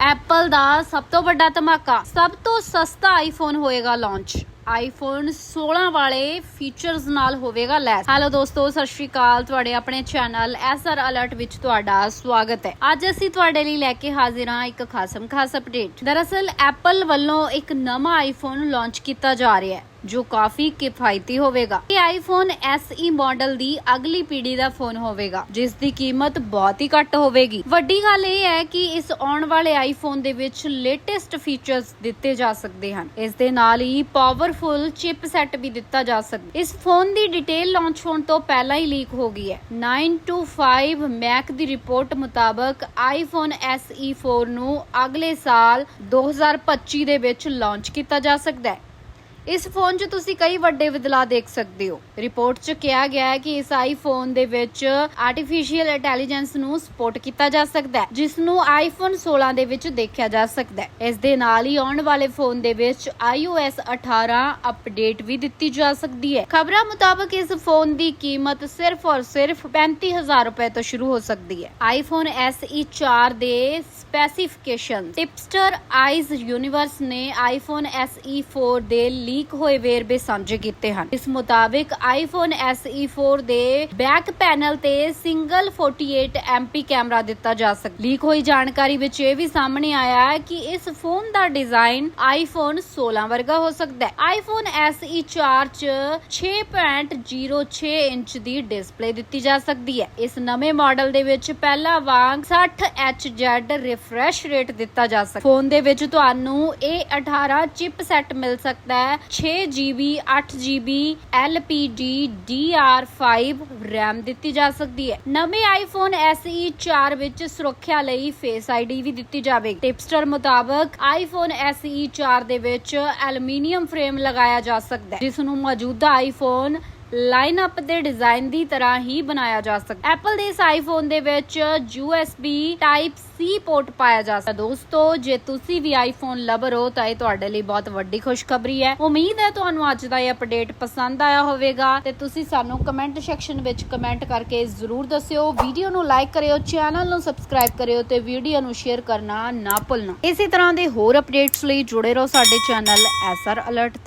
Apple ਦਾ ਸਭ ਤੋਂ ਵੱਡਾ ਧਮਾਕਾ, ਸਭ ਤੋਂ ਸਸਤਾ ਆਈਫੋਨ ਹੋਏਗਾ ਲਾਂਚ ਆਈਫੋਨ 16 ਵਾਲੇ ਫੀਚਰਸ ਨਾਲ ਹੋਵੇਗਾ ਲੈਸ ਹੈਲੋ ਦੋਸਤੋ, ਸਤਿ ਸ਼੍ਰੀ ਅਕਾਲ। ਤੁਹਾਡੇ ਆਪਣੇ ਚੈਨਲ ਐਸਆਰ ਅਲਰਟ ਵਿੱਚ ਤੁਹਾਡਾ ਸਵਾਗਤ ਹੈ। ਅੱਜ ਅਸੀਂ ਤੁਹਾਡੇ ਲਈ ਲੈ ਕੇ ਹਾਜ਼ਰ ਹਾਂ ਇੱਕ ਖਾਸਮ ਖਾਸ ਅਪਡੇਟ ਦਰਅਸਲ ਐਪਲ ਵੱਲੋਂ ਇੱਕ ਨਵਾਂ ਆਈਫੋਨ ਲਾਂਚ ਕੀਤਾ ਜਾ ਰਿਹਾ ਹੈ। ਜੋ ਕਾਫੀ ਕਿਫਾਇਤੀ ਹੋਵੇਗਾ। ਇਹ ਆਈਫੋਨ SE ਮਾਡਲ ਦੀ ਅਗਲੀ ਪੀੜ੍ਹੀ ਦਾ ਫੋਨ ਹੋਵੇਗਾ, ਜਿਸ ਦੀ ਕੀਮਤ ਬਹੁਤ ਹੀ ਘੱਟ ਹੋਵੇਗੀ। ਵੱਡੀ ਗੱਲ ਇਹ ਹੈ ਕਿ ਇਸ ਆਉਣ ਵਾਲੇ ਆਈਫੋਨ ਦੇ ਵਿੱਚ ਲੇਟੈਸਟ ਫੀਚਰਸ ਦਿੱਤੇ ਜਾ ਸਕਦੇ ਹਨ। ਇਸ ਦੇ ਨਾਲ ਹੀ ਪਾਵਰਫੁਲ ਚਿਪ ਵੀ ਦਿੱਤਾ ਜਾ ਸਕਦਾ ਇਸ ਫੋਨ ਦੀ ਡਿਟੇਲ ਲਾਂਚ ਹੋਣ ਤੋਂ ਪਹਿਲਾਂ ਹੀ ਲੀਕ ਹੋ ਗਈ ਹੈ। 925 ਮੈਕ ਦੀ ਰਿਪੋਰਟ ਮੁਤਾਬਕ ਆਈਫੋਨ SE 4 ਨੂੰ ਅਗਲੇ ਸਾਲ 2025 ਦੇ ਵਿੱਚ ਲਾਂਚ ਕੀਤਾ ਜਾ ਸਕਦਾ ਹੈ। ਇਸ ਫੋਨ 'ਚ ਤੁਸੀਂ ਕਈ ਵੱਡੇ ਬਦਲਾਅ ਦੇਖ ਸਕਦੇ ਹੋ। ਰਿਪੋਰਟ 'ਚ ਕਿਹਾ ਗਿਆ ਹੈ ਕਿ ਇਸ ਆਈਫੋਨ ਦੇ ਵਿੱਚ ਆਰਟੀਫੀਸ਼ੀਅਲ ਇੰਟੈਲੀਜੈਂਸ ਨੂੰ ਸਪੋਰਟ ਕੀਤਾ ਜਾ ਸਕਦਾ ਹੈ, ਜਿਸ ਨੂੰ ਆਈਫੋਨ 16 ਦੇ ਵਿੱਚ ਦੇਖਿਆ ਜਾ ਸਕਦਾ ਹੈ। ਇਸ ਦੇ ਨਾਲ ਹੀ ਆਉਣ ਵਾਲੇ ਫੋਨ ਦੇ ਵਿੱਚ iOS 18 ਅਪਡੇਟ ਵੀ ਦਿੱਤੀ ਜਾ ਸਕਦੀ ਹੈ। ਖਬਰਾਂ ਮੁਤਾਬਕ ਇਸ ਫੋਨ ਦੀ ਕੀਮਤ ਸਿਰਫ ਔਰ ਸਿਰਫ 35000 ਰੁਪਏ ਤੋਂ ਸ਼ੁਰੂ ਹੋ ਸਕਦੀ ਹੈ। ਆਈਫੋਨ SE 4 ਦੇ ਸਪੈਸੀਫਿਕੇਸ਼ਨ ਟਿਪਸਟਰ ਆਈਜ਼ ਯੂਨੀਵਰਸ ਨੇ ਆਈਫੋਨ SE 4 ਦੇ ਲੀਕ ਹੋਏ ਵੇਰਵੇ ਸਾਂਝੇ ਕੀਤੇ ਹਨ। ਇਸ ਮੁਤਾਬਿਕ ਆਈਫੋਨ SE 4 ਦੇ ਬੈਕ ਪੈਨਲ ਤੇ ਸਿੰਗਲ 48 MP ਕੈਮਰਾ ਦਿੱਤਾ ਜਾ ਸਕਦਾ ਲੀਕ ਹੋਈ ਜਾਣਕਾਰੀ ਵਿੱਚ ਇਹ ਵੀ ਸਾਹਮਣੇ ਆਇਆ ਹੈ ਕਿ ਇਸ ਫੋਨ ਦਾ ਡਿਜ਼ਾਈਨ ਆਈਫੋਨ 16 ਵਰਗਾ ਹੋ ਸਕਦਾ ਹੈ। ਆਈਫੋਨ SE 4 ਚ 6.06 ਇੰਚ ਦੀ ਡਿਸਪਲੇ ਦਿੱਤੀ ਜਾ ਸਕਦੀ ਹੈ। ਇਸ ਨਵੇਂ ਮਾਡਲ ਦੇ ਵਿੱਚ ਪਹਿਲਾ ਵਾਂਗ 60 HZ ਰਿਫਰੈਸ਼ ਰੇਟ ਦਿੱਤਾ ਜਾ ਸਕਦਾ ਫੋਨ ਦੇ ਵਿੱਚ ਤੁਹਾਨੂੰ A18 ਚਿਪ ਸੈਟ ਮਿਲ ਸਕਦਾ ਹੈ। 6GB 8GB LPD DR5 RAM ਦਿੱਤੀ ਜਾ ਸਕਦੀ ਹੈ। ਨਵੇਂ ਆਈਫੋਨ SE 4 ਵਿੱਚ ਸੁਰੱਖਿਆ ਲਈ ਫੇਸ ਆਈਡੀ ਵੀ ਦਿੱਤੀ ਜਾਵੇਗੀ ਟਿਪਸਟਰ ਮੁਤਾਬਕ ਆਈਫੋਨ SE 4 ਦੇ ਵਿੱਚ ਐਲੂਮੀਨੀਅਮ ਫਰੇਮ ਲਗਾਇਆ ਜਾ ਸਕਦਾ ਹੈ, ਜਿਸ ਨੂੰ ਮੌਜੂਦਾ ਆਈਫੋਨ ਲਾਈਨ ਅਪ ਦੇ ਡਿਜ਼ਾਈਨ ਦੀ ਤਰ੍ਹਾਂ ਹੀ ਬਣਾਇਆ ਜਾ ਸਕਦਾ ਐਪਲ ਦੇ ਇਸ ਆਈਫੋਨ ਦੇ ਵਿੱਚ USB ਟਾਈਪ C ਪੋਰਟ ਪਾਇਆ ਜਾ ਸਕਦਾ ਦੋਸਤੋ, ਜੇ ਤੁਸੀਂ ਵੀ ਆਈਫੋਨ ਲਵਰ ਹੋ, ਤਾਂ ਇਹ ਤੁਹਾਡੇ ਲਈ ਬਹੁਤ ਵੱਡੀ ਖੁਸ਼ਖਬਰੀ ਹੈ। ਉਮੀਦ ਹੈ ਤੁਹਾਨੂੰ ਅੱਜ ਦਾ ਇਹ ਅਪਡੇਟ ਪਸੰਦ ਆਇਆ ਹੋਵੇਗਾ ਤੇ ਤੁਸੀਂ ਸਾਨੂੰ ਕਮੈਂਟ ਸੈਕਸ਼ਨ ਵਿੱਚ ਕਮੈਂਟ ਕਰਕੇ ਜ਼ਰੂਰ ਦੱਸਿਓ। ਵੀਡੀਓ ਨੂੰ ਲਾਈਕ ਕਰਿਓ ਚੈਨਲ ਨੂੰ ਸਬਸਕ੍ਰਾਈਬ ਕਰਿਓ ਤੇ ਵੀਡੀਓ ਨੂੰ ਸ਼ੇਅਰ ਕਰਨਾ ਨਾ ਭੁੱਲਣਾ। ਇਸੇ ਤਰ੍ਹਾਂ ਦੇ ਹੋਰ ਅਪਡੇਟਸ ਲਈ ਜੁੜੇ ਰਹੋ ਸਾਡੇ ਚੈਨਲ ਐਸਆਰ ਅਲਰਟ ਤੇ।